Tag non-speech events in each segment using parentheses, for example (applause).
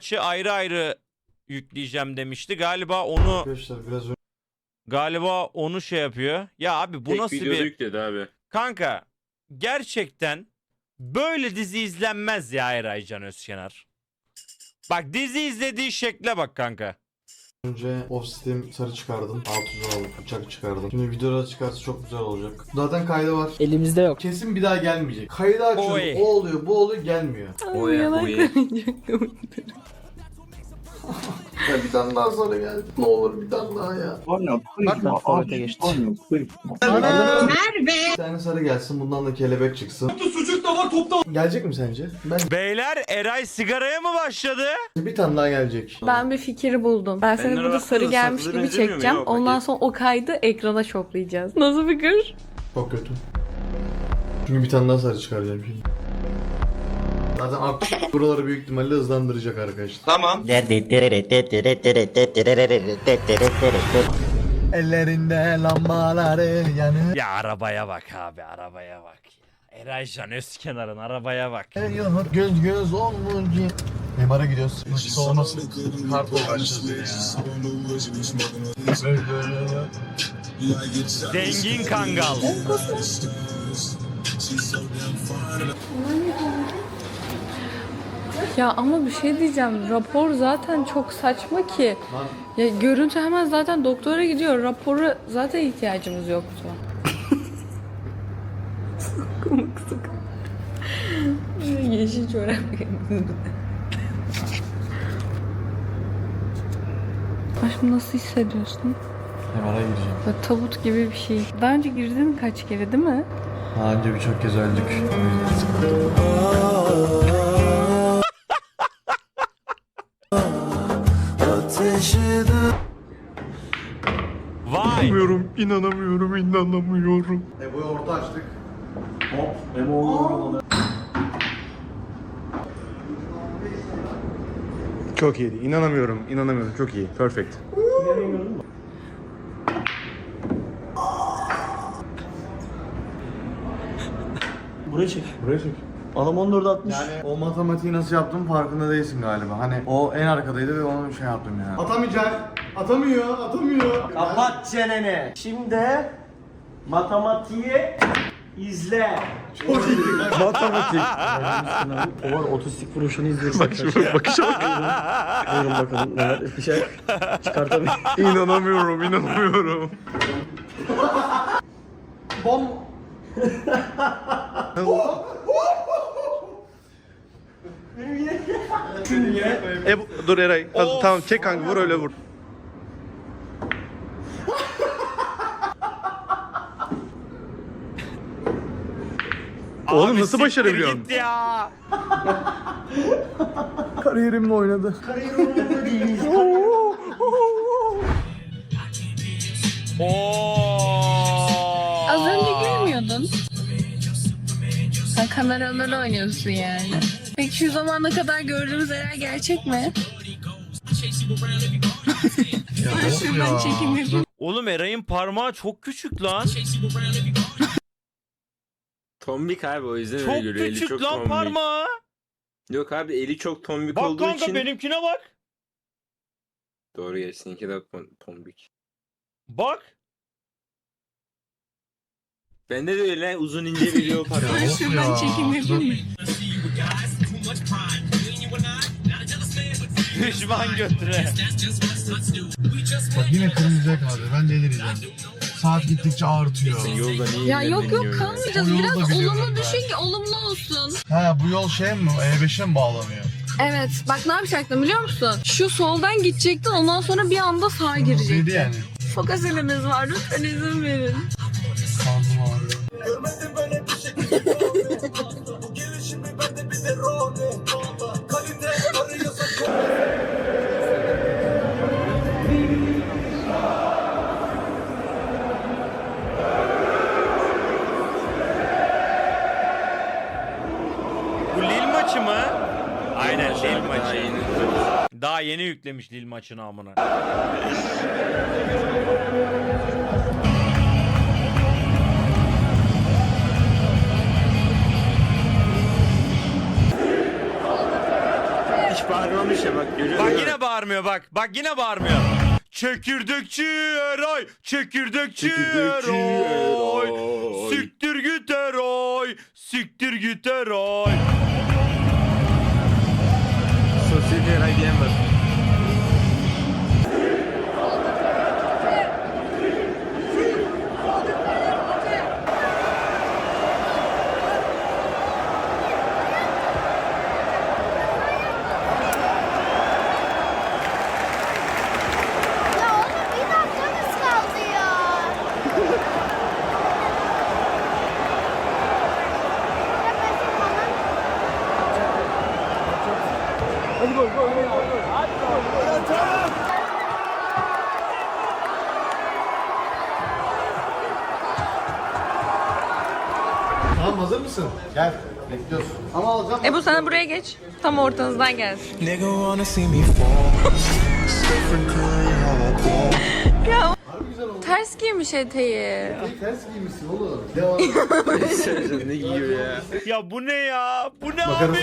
maçı ayrı ayrı yükleyeceğim demişti. Galiba onu Arkadaşlar biraz önce galiba onu şey yapıyor. Ya abi bu Tek nasıl videoda bir yükledi abi. kanka gerçekten böyle dizi izlenmez ya Eray Can Özkenar. Bak dizi izlediği şekle bak kanka. Önce off steam sarı çıkardım. 600 liralık bıçak çıkardım. Şimdi videoda çıkarsa çok güzel olacak. Zaten kaydı var. Elimizde yok. Kesin bir daha gelmeyecek. Kaydı açıyoruz. Oy. O oluyor, bu oluyor, gelmiyor. Oya oya. Ya (laughs) bir tane daha sarı geldi. Ne olur bir tane daha ya. Bak forvete geçti. Bir tane sarı gelsin, bundan da kelebek çıksın. sucuk da var topta. Gelecek mi sence? Ben Beyler Eray sigaraya mı başladı? bir tane daha gelecek. Ben bir fikri buldum. Ben seni burada sarı gelmiş gibi mu çekeceğim. o Ondan paket? sonra o kaydı ekrana şoklayacağız. Nasıl fikir? Çok kötü. Çünkü bir tane daha sarı çıkaracağım şimdi. Zaten ak (laughs) buraları büyük ihtimalle hızlandıracak arkadaşlar. Ellerinde lambaları yanıyor. Ya arabaya bak abi arabaya bak ya. Eray Can Özkenar'ın arabaya bak. Göz göz olunca. Neymara gidiyoruz. Nasıl olmasın? Kartol başladı ya. Zengin Kangal. Ya ama bir şey diyeceğim. Rapor zaten çok saçma ki. Ya görüntü hemen zaten doktora gidiyor. Rapora zaten ihtiyacımız yoktu. Sıkımık sıkım. Yeşil çorap Aşkım nasıl hissediyorsun? Neymara gireceğim. Böyle tabut gibi bir şey. Daha önce girdin mi kaç kere değil mi? Daha önce birçok kez öldük. Vay. inanamıyorum, inanamıyorum. Ebo'yu orta açtık. Hop, Ebo Çok iyiydi. İnanamıyorum. inanamıyorum. Çok iyi. Perfect. Buraya çek. Buraya çek. Adam 14 atmış. Yani o matematiği nasıl yaptım farkında değilsin galiba. Hani o en arkadaydı ve onu şey yaptım yani. Atamayacak. Atamıyor, atamıyor. Kapat çeneni. Şimdi matematiği izle. Matematik. O var otistik vuruşunu izliyorsun. Bak Şu bakışa bak. (laughs) Buyurun bakalım neler bir şey çıkartabilir. inanamıyorum. inanamıyorum. Bom. E, bu- dur Eray. Hadi, tamam çek kanka vur öyle vur. Oğlum nasıl siktir başarabiliyorsun? git ya. Kariyerimle oynadı. Oo. Az önce gülmüyordun. Sen kameralara oynuyorsun yani. Peki şu zamana kadar gördüğümüz şeyler gerçek mi? Şuradan çekim yapayım. Oğlum Eray'ın parmağı çok küçük lan. (laughs) Tombik abi o yüzden öyle Çok görüyor. Eli küçük çok lan tombik. parmağı. Yok abi eli çok tombik Bak olduğu kanka için. benimkine bak. Doğru ya seninki de tombik. Bak. Bende de öyle uzun ince bir yol (laughs) parmağı. Şuradan çekim yapayım mı? Düşman götüre. Bak yine kırılacak abi. Ben delireceğim. Saat gittikçe artıyor. Yolda niye Ya yok yok ya? kalmayacağız. O yolu Biraz da biliyorum olumlu ben. düşün ki olumlu olsun. Ha bu yol şey mi? E5'e mi bağlanıyor? Evet bak ne yapacaktın biliyor musun? Şu soldan gidecektin ondan sonra bir anda sağa Neydi girecektin. yani? Çok acelemiz var lütfen izin verin. Sandım ağrıyor. Yeni yüklemiş Lil maçını amına. Hiç bağırmamış ya bak görüyor Bak musun? yine bağırmıyor bak. Bak yine bağırmıyor. Çekirdekçi Eray, çekirdekçi Çekirdekçi Eray, Eray. siktir git Eray, siktir git Eray. Sosyete Eray diyen var. Ya oğlum bir dakikamız kaldı ya. Ya ben seni bana- Tamam hazır mısın? Gel. Bekliyoruz. Ama alacağım. Ebu sen de buraya geç. Tam ortanızdan gelsin. (laughs) (laughs) Ya. Ters giymiş eteği. Ters giymişsin oğlum. Devam. (laughs) Ne giyiyor ya? Ya bu ne ya? Bu ne abi?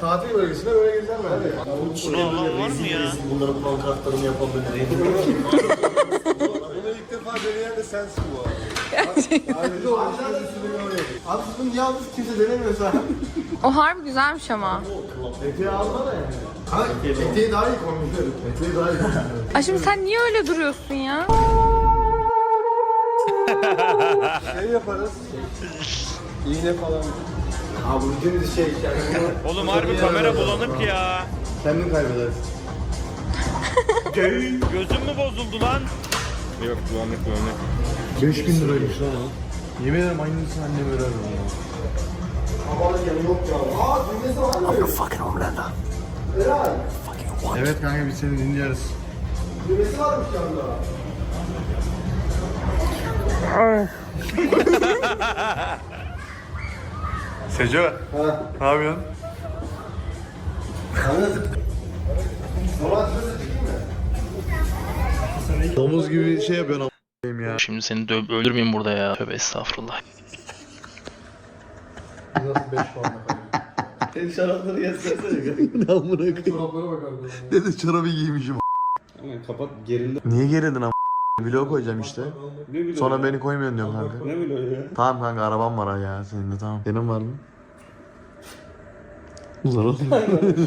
Ta- tatil bölgesinde böyle gezer mi? Bunu alan var mı ya? Bunların pankartlarını yapan böyle. (laughs) Bunu ilk defa deneyen de sensin bu arada. Ayrıca o Abi siz bunu niye aldınız kimse denemiyorsa. O harbi güzelmiş ama. Eteği alma da yani. Ha, eteği daha iyi kombinlerim. Eteği daha iyi kombinlerim. Ay şimdi sen niye öyle duruyorsun ya? Şey yaparız. İğne falan. Abi bu dümdüz şey yani bunu Oğlum harbi kamera bulanık ya. kendin kaybedersin. Gözüm mü bozuldu lan? Yok bulanık bulanık. 5000 liraymış lan o. Yemin ederim aynısını annem örer. Havalı yok ya. Aa düğmesi var mı? Fucking Homelander. Evet kanka biz seni dinleriz. Düğmesi varmış yanında. (laughs) Seco. Ne yapıyorsun? Domuz gibi şey yapıyorsun a**ayım ya. Şimdi seni dö- öldürmeyeyim burada ya. Tövbe estağfurullah. Nasıl 5 puan Senin şarapları göstersene. Ne (laughs) amına koyayım. Çoraplara bakardım. Dedi çorabı giymişim. kapat gerinde. Niye geridin am? Vlog koyacağım işte. Sonra beni koymuyorsun diyorum kanka. Ne biliyor ya? Tamam kanka arabam var ha ya senin de tamam. Senin var mı? Zor oldu.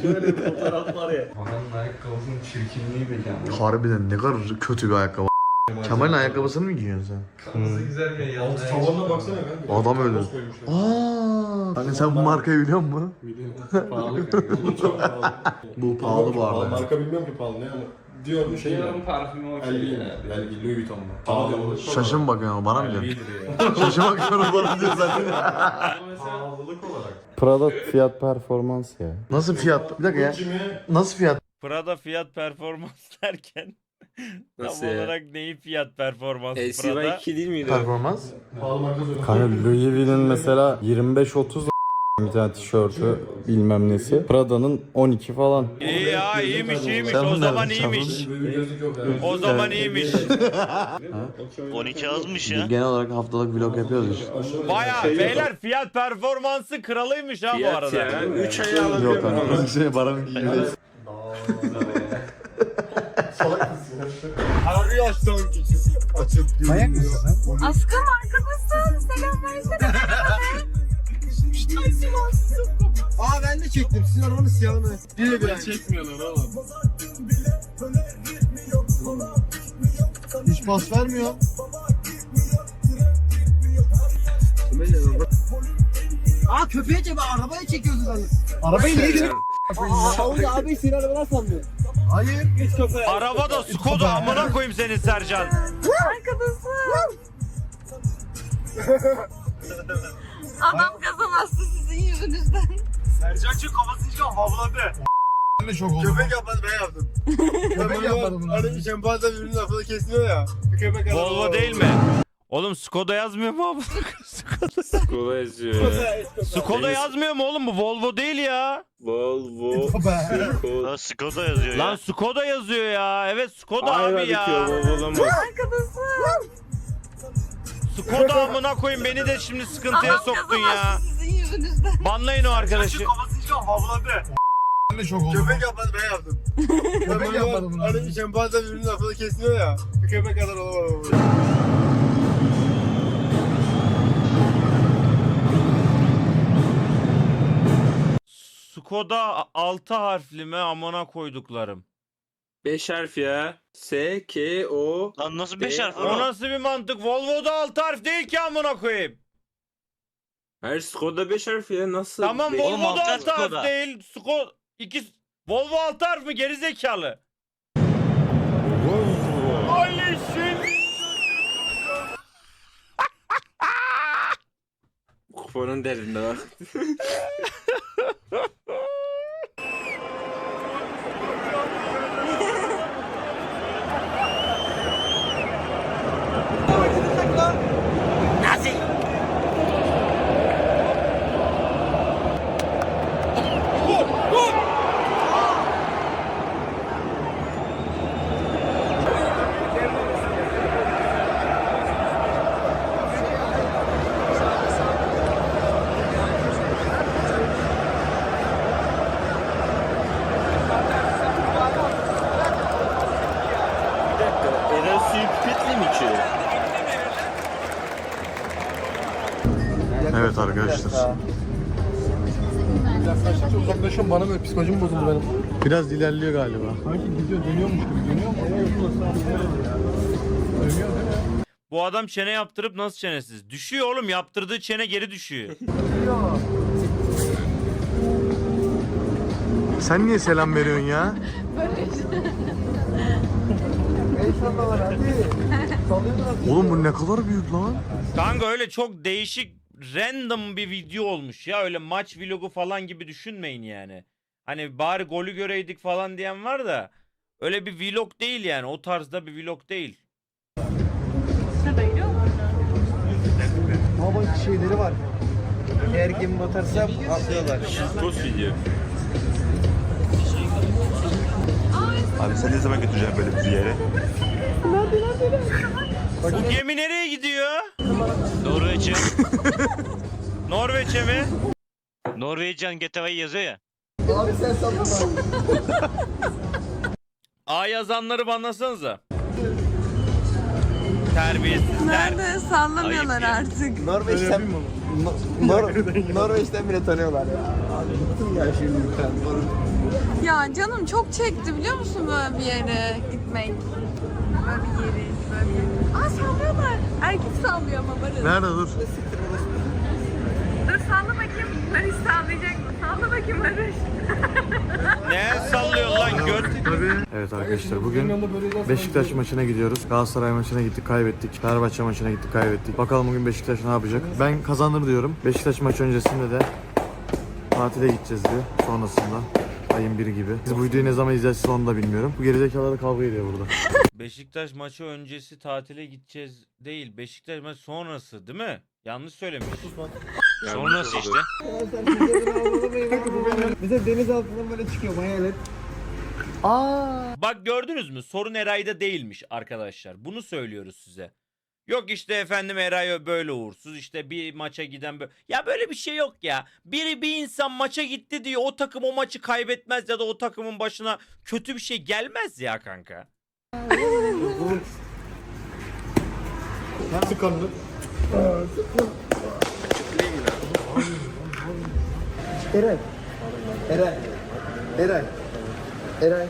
Şöyle bir fotoğraf var ya. Ananın ayakkabısının çirkinliği peki ama. Harbiden ne kadar kötü bir ayakkabı. Kemal'in ayakkabısını mı giyiyorsun sen? Kırmızı güzelken yanına Tavanına baksana kanka. Adam öyle. Aaa. Hani sen bu markayı biliyor musun? Biliyorum. Pahalı kanka. (laughs) Bu çok pahalı. Bu pahalı bu arada. Marka bilmiyorum ki pahalı ne ama. Diyorum şey ya. parfümü o Elvi yani. Louis Vuitton'da. Pahalı. Şaşın bakıyorsun bana mı diyorsun? Şaşın bakıyorum bana diyor zaten. (laughs) Pahalılık olarak. Prada fiyat performans ya. Nasıl fiyat? Bir dakika ya. Nasıl fiyat? Prada fiyat performans (laughs) derken (laughs) Nasıl tam ya? olarak neyi fiyat performans LCY Prada? 2 değil miydi? Performans? Kanka Louis Vuitton'un mesela 25-30 bir tane tişörtü bilmem nesi. Prada'nın 12 falan. İyi ya iyiymiş iyiymiş Sen o bunu zaman nereden iyiymiş. O zaman iyiymiş. (laughs) 12 azmış Biz genel olarak haftalık vlog yapıyoruz. Baya beyler fiyat performansı kralıymış ha bu Fiyat arada. ya. 3 ay Yok alabiliyorum kanka. Şey paranın giyiyor. Arıyor son kişi. Açıp Manyak mısın Askım arkadasın. Selam versene. Aa ben de çektim. Sizin arabanın siyahını. Bire bire çekmiyorlar oğlum. Hiç pas vermiyor. Aa köpeğe çek arabaya çekiyorsun sen. Arabayı niye çekiyorsun? Aa abi senin arabadan sanmıyor. Hayır. Araba da Skoda amına koyayım senin Sercan. Arkadasın. Adam kazamazdı sizin yüzünüzden. Sercan çık kafasını çıkar havladı. Ben de çok oldum. Köpek yapmadı ben yaptım. köpek yapmadı bunu. Hani şempanze birbirinin lafını kesmiyor ya. Bir köpek Volvo değil mi? Oğlum Skoda yazmıyor mu abi? (laughs) Skoda. Skoda yazıyor ya. Skoda yazmıyor mu oğlum bu Volvo değil ya. Volvo. Skoda. Skoda yazıyor Lan Skoda yazıyor ya. Evet Skoda abi ya. bitiyor Volvo olamaz. Skoda amına koyayım beni de şimdi sıkıntıya soktun ya. kazamazdı sizin yüzünüzden. Banlayın o arkadaşı. Havladı. de çok oldu. Köpek yapmadı ben yaptım. köpek yapmadı bunu. Hani şempanze birbirinin lafını kesiyor ya. Bir köpek kadar olamam. Skoda 6 harfli mi amına koyduklarım. 5 harf ya. S, K, O. Lan nasıl 5 Be- harf O nasıl bir mantık? Volvo'da 6 harf değil ki amına koyayım. Hayır Skoda 5 harf ya. Nasıl? Tamam Be- Oğlum, Volvo'da altı 6 harf Skoda. değil. Sko 2 Volvo 6 harf mi geri zekalı? Ali şimdi. Kuponun derdinde bak. (laughs) uzaklaşıyorum bana böyle psikolojim bozuldu benim. Biraz ilerliyor galiba. Sanki gidiyor dönüyormuş gibi dönüyor mu? Dönüyor değil mi? Bu adam çene yaptırıp nasıl çenesiz? Düşüyor oğlum yaptırdığı çene geri düşüyor. (laughs) Sen niye selam veriyorsun ya? (laughs) Oğlum bu ne kadar büyük lan. Kanka öyle çok değişik random bir video olmuş ya öyle maç vlogu falan gibi düşünmeyin yani. Hani bari golü göreydik falan diyen var da öyle bir vlog değil yani o tarzda bir vlog değil. Baba şeyleri var. Eğer gemi batarsa atlıyorlar. Post video. Abi sen ne zaman götüreceksin böyle bir yere? Bu gemi nereye gidiyor? Norveç'e. (laughs) Norveç'e mi? Norveç'en Getaway yazıyor ya. Abi sen sallama. A yazanları banlasanıza. Terbiyesizler. Nerede sallamıyorlar Ayıp ya. artık. Norveç'ten Nor Norveç'ten bile tanıyorlar ya. Abi ya şimdi ben. Ya canım çok çekti biliyor musun böyle bir yere gitmek. Böyle bir yere, böyle bir yere. Aa sallıyorlar. Erkek sallıyor ama barın. Nerede dur? Dur salla bakayım. Barış sallayacak mı? Salla bakayım Barış. (laughs) Ne sallıyor lan göt? Evet arkadaşlar bugün Beşiktaş maçına gidiyoruz. Galatasaray maçına gittik kaybettik. Fenerbahçe maçına gittik kaybettik. Bakalım bugün Beşiktaş ne yapacak? Ben kazanır diyorum. Beşiktaş maçı öncesinde de tatile gideceğiz diyor. Sonrasında ayın biri gibi. Biz bu videoyu ne zaman izleyeceğiz onu da bilmiyorum. Bu gerizekalılar kavga ediyor burada. (laughs) Beşiktaş maçı öncesi tatile gideceğiz değil. Beşiktaş maçı sonrası değil mi? Yanlış söylemiş. Sonrası işte. Mesela deniz altından böyle çıkıyor hayalet. Aa. Bak gördünüz mü? Sorun Eray'da değilmiş arkadaşlar. Bunu söylüyoruz size. Yok işte efendim Eray böyle uğursuz işte bir maça giden böyle. Ya böyle bir şey yok ya. Biri bir insan maça gitti diye o takım o maçı kaybetmez ya da o takımın başına kötü bir şey gelmez ya kanka. Sık kanını. Eray. Eray. Eray. Eray.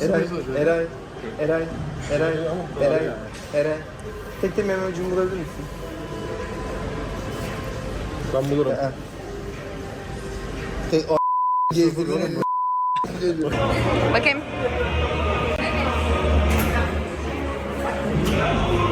Eray. Eray. Eray. Eray. Eray. Eray. Tek tek meme ucumu bulabilir misin? Ben bulurum. Tek o gezdiriyorum. Bakayım. Yeah.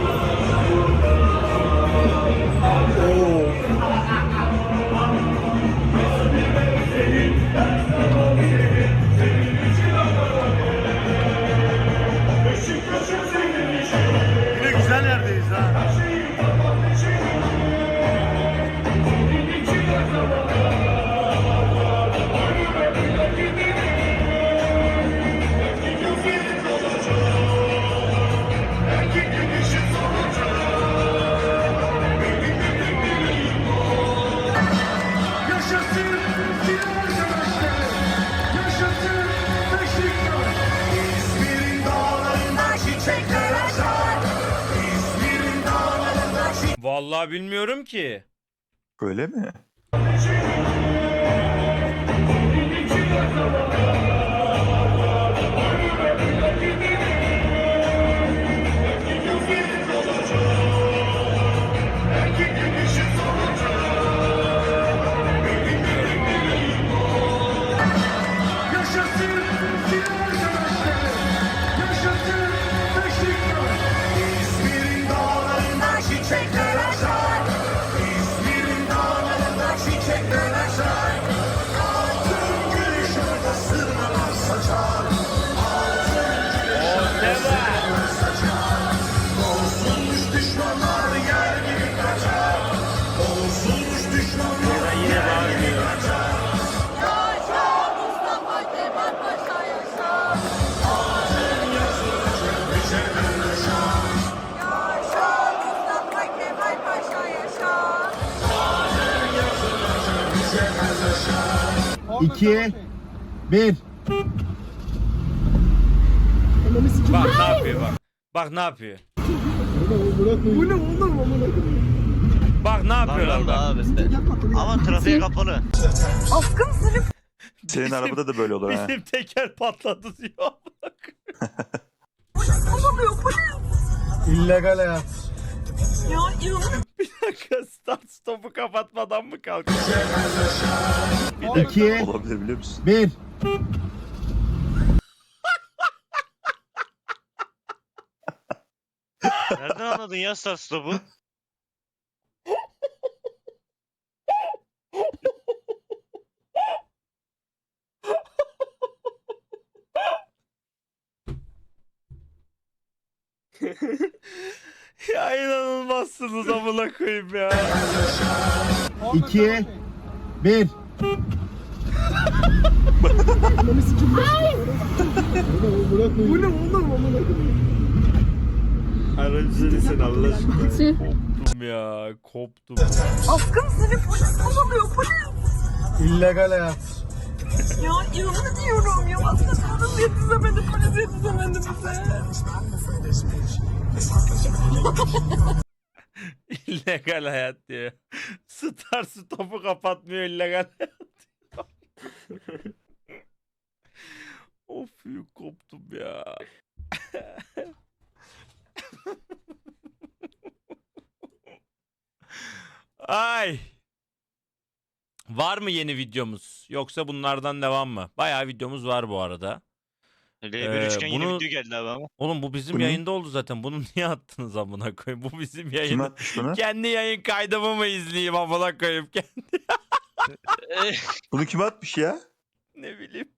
Vallahi bilmiyorum ki. Öyle mi? 2 1 Bak ne yapıyor bak. Bak ne yapıyor. Bu ne oğlum? Bak ne yapıyorlar bak. abi işte. Ama trafiğe kapalı. Askım sürüp Senin arabada da böyle olur ha. Bizim teker patladı diyor. Bak. polis kovalıyor polis. İllegal hayat. Ya inanın bir dakika stopu kapatmadan mı kalkıyor? İki, Olabilir biliyor musun? bir. Nereden anladın ya start stop'u? (laughs) ya inanılmazsınız amına koyayım ya. İki, bir. Bu ne oğlum amına koyayım? Aracı sen Allah aşkına. Koptum ya koptum. Askım sürüp polis kovalıyor polis. İllegal hayat. Ya inanın diyorum ya. Askım kadın yetişemedi polis yetişemedi bize. İllegal hayat diyor. Star stopu kapatmıyor illegal hayat of koptum ya. Ay. Var mı yeni videomuz? Yoksa bunlardan devam mı? Bayağı videomuz var bu arada. L1 Ee, üçgen yeni bunu- video geldi abi ama. Oğlum bu bizim Bu ne? yayında oldu zaten. Bunu (laughs) niye attınız amına koyayım? Bu bizim Kim yayında. atmış bunu? Kendi yayın kaydımı mı izleyeyim amına koyayım? (laughs) Kendi... (laughs) Bunu kim atmış ya? ne bileyim.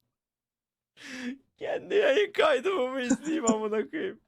Kendi yayın kaydımı mı izleyeyim amına koyayım?